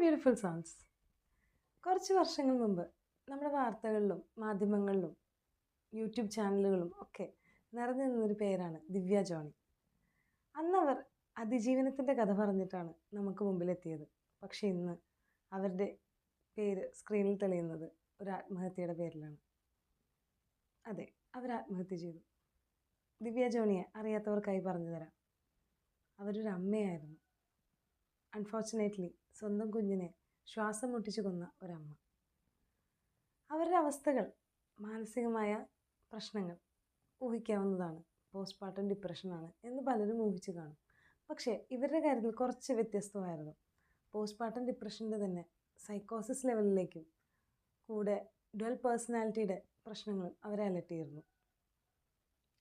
Beautiful songs കുറച്ച് വർഷങ്ങൾ മുമ്പ് നമ്മുടെ വാർത്തകളിലും മാധ്യമങ്ങളിലും യൂട്യൂബ് ചാനലുകളും ഒക്കെ നിറഞ്ഞു നിന്നൊരു പേരാണ് ദിവ്യ ജോണി. അന്നവർ അതിജീവനത്തിന്റെ കഥ പറഞ്ഞിട്ടാണ് നമുക്ക് മുമ്പിലെത്തിയത്. പക്ഷെ ഇന്ന് അവരുടെ പേര് സ്ക്രീനിൽ തെളിയുന്നത് ഒരു ആത്മഹത്യയുടെ പേരിലാണ്. അതെ അവർ ആത്മഹത്യ ചെയ്തു. ദിവ്യ ജോണിയെ അറിയാത്തവർക്കായി പറഞ്ഞു തരാം. അവരൊരു അമ്മയായിരുന്നു അൺഫോർച്ചുനേറ്റ്ലി സ്വന്തം കുഞ്ഞിനെ ശ്വാസം മുട്ടിച്ചു കൊന്ന ഒരമ്മ. അവരുടെ അവസ്ഥകൾ മാനസികമായ പ്രശ്നങ്ങൾ ഊഹിക്കാവുന്നതാണ്. പോസ്റ്റ്മോർട്ടം ഡിപ്രഷനാണ് എന്ന് പലരും ഊഹിച്ചു കാണും. പക്ഷേ ഇവരുടെ കാര്യത്തിൽ കുറച്ച് വ്യത്യസ്തമായിരുന്നു. പോസ്റ്റ്മോർട്ടം ഡിപ്രഷന്റെ തന്നെ സൈക്കോസിസ് ലെവലിലേക്കും കൂടെ ഡുവൽ പേഴ്സണാലിറ്റിയുടെ പ്രശ്നങ്ങളും അവരെ അലട്ടിയിരുന്നു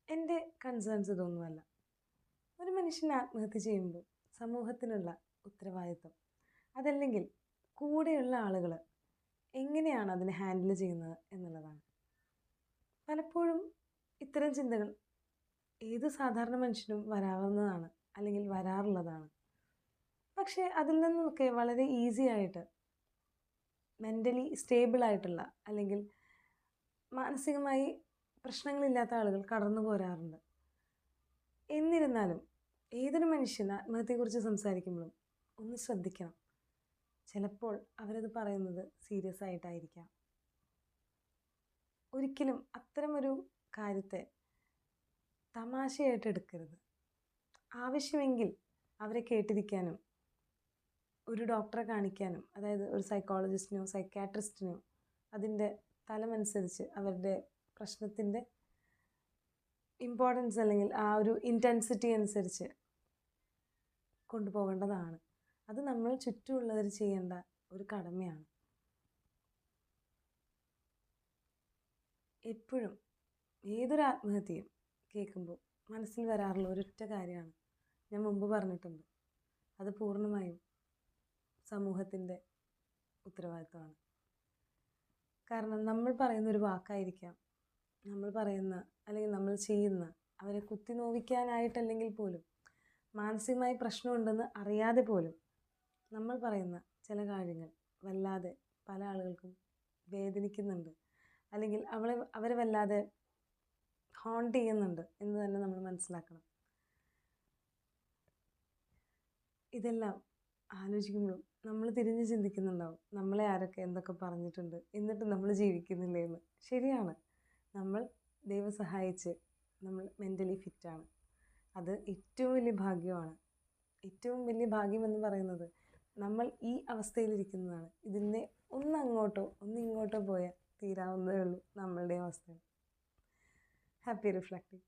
എന്റെ കൺസേൺസ് ഇതൊന്നുമല്ല. ഒരു മനുഷ്യൻ ആത്മഹത്യ ചെയ്യുമ്പോൾ സമൂഹത്തിനുള്ള ഉത്തരവാദിത്വം. അതല്ലെങ്കിൽ കൂടെയുള്ള ആളുകൾ എങ്ങനെയാണ് അതിനെ ഹാൻഡിൽ ചെയ്യുന്നത് എന്നുള്ളതാണ്. പലപ്പോഴും ഇത്തരം ചിന്തകൾ ഏത് സാധാരണ മനുഷ്യനും വരാവുന്നതാണ് അല്ലെങ്കിൽ വരാറുള്ളതാണ്. പക്ഷേ അതിൽ നിന്നൊക്കെ വളരെ ഈസി ആയിട്ട് മെന്റലി സ്റ്റേബിളായിട്ടുള്ള അല്ലെങ്കിൽ മാനസികമായി പ്രശ്നങ്ങളില്ലാത്ത ആളുകൾ കടന്നു പോരാറുണ്ട്. എന്നിരുന്നാലും ഏതൊരു മനുഷ്യൻ ആത്മഹത്യയെക്കുറിച്ച് സംസാരിക്കുമ്പോഴും ഒന്ന് ശ്രദ്ധിക്കണം. ചിലപ്പോൾ അവരത് പറയുന്നത് സീരിയസ് ആയിട്ടായിരിക്കാം. ഒരിക്കലും അത്തരമൊരു കാര്യത്തെ തമാശയായിട്ട് എടുക്കരുത്. ആവശ്യമെങ്കിൽ അവരെ കേട്ടിരിക്കാനും ഒരു ഡോക്ടറെ കാണിക്കാനും അതായത് ഒരു സൈക്കോളജിസ്റ്റിനോ സൈക്കാട്രിസ്റ്റിനോ അതിന്റെ തലമനുസരിച്ച് അവരുടെ പ്രശ്നത്തിന്റെ ഇമ്പോർട്ടൻസ് അല്ലെങ്കിൽ ആ ഒരു ഇന്റൻസിറ്റി അനുസരിച്ച് കൊണ്ടുപോകേണ്ടതാണ്. അത് നമ്മൾ ചുറ്റുമുള്ളവർ ചെയ്യേണ്ട ഒരു കടമയാണ്. എപ്പോഴും ഏതൊരു ആത്മഹത്യയും കേൾക്കുമ്പോൾ മനസ്സിൽ വരാറുള്ള ഒരൊറ്റ കാര്യമാണ് ഞാൻ മുമ്പ് പറഞ്ഞിട്ടുണ്ട്. അത് പൂർണമായും സമൂഹത്തിന്റെ ഉത്തരവാദിത്വമാണ്. കാരണം നമ്മൾ പറയുന്ന ഒരു വാക്കായിരിക്കാം നമ്മൾ പറയുന്ന അല്ലെങ്കിൽ നമ്മൾ ചെയ്യുന്ന അവരെ കുത്തി നോവിക്കാനായിട്ടല്ലെങ്കിൽ പോലും മാനസികമായി പ്രശ്നമുണ്ടെന്ന് അറിയാതെ പോലും നമ്മൾ പറയുന്ന ചില കാര്യങ്ങൾ വല്ലാതെ പല ആളുകൾക്കും വേദനിക്കുന്നുണ്ട്. അല്ലെങ്കിൽ അവളെ അവരെ വല്ലാതെ ഹോണ്ട് ചെയ്യുന്നുണ്ട് എന്ന് തന്നെ നമ്മൾ മനസ്സിലാക്കണം. ഇതെല്ലാം ആലോചിക്കുമ്പോഴും നമ്മൾ തിരിഞ്ഞ് ചിന്തിക്കുന്നുണ്ടാവും. നമ്മളെ ആരൊക്കെ എന്തൊക്കെ പറഞ്ഞിട്ടുണ്ട് എന്നിട്ട് നമ്മൾ ജീവിക്കുന്നില്ലേ എന്ന്. ശരിയാണ്. നമ്മൾ ദൈവം സഹായിച്ച് നമ്മൾ മെന്റലി ഫിറ്റാണ് അത് ഏറ്റവും വലിയ ഭാഗ്യമാണ്. ഏറ്റവും വലിയ ഭാഗ്യം എന്ന് പറയുന്നത് നമ്മൾ ഈ അവസ്ഥയിലിരിക്കുന്നതാണ്. ഇതിന്റെ ഒന്ന് അങ്ങോട്ടോ ഒന്ന് ഇങ്ങോട്ടോ പോയാൽ തീരാവുന്നതേ ഉള്ളൂ നമ്മളുടെ അവസ്ഥ. Happy reflecting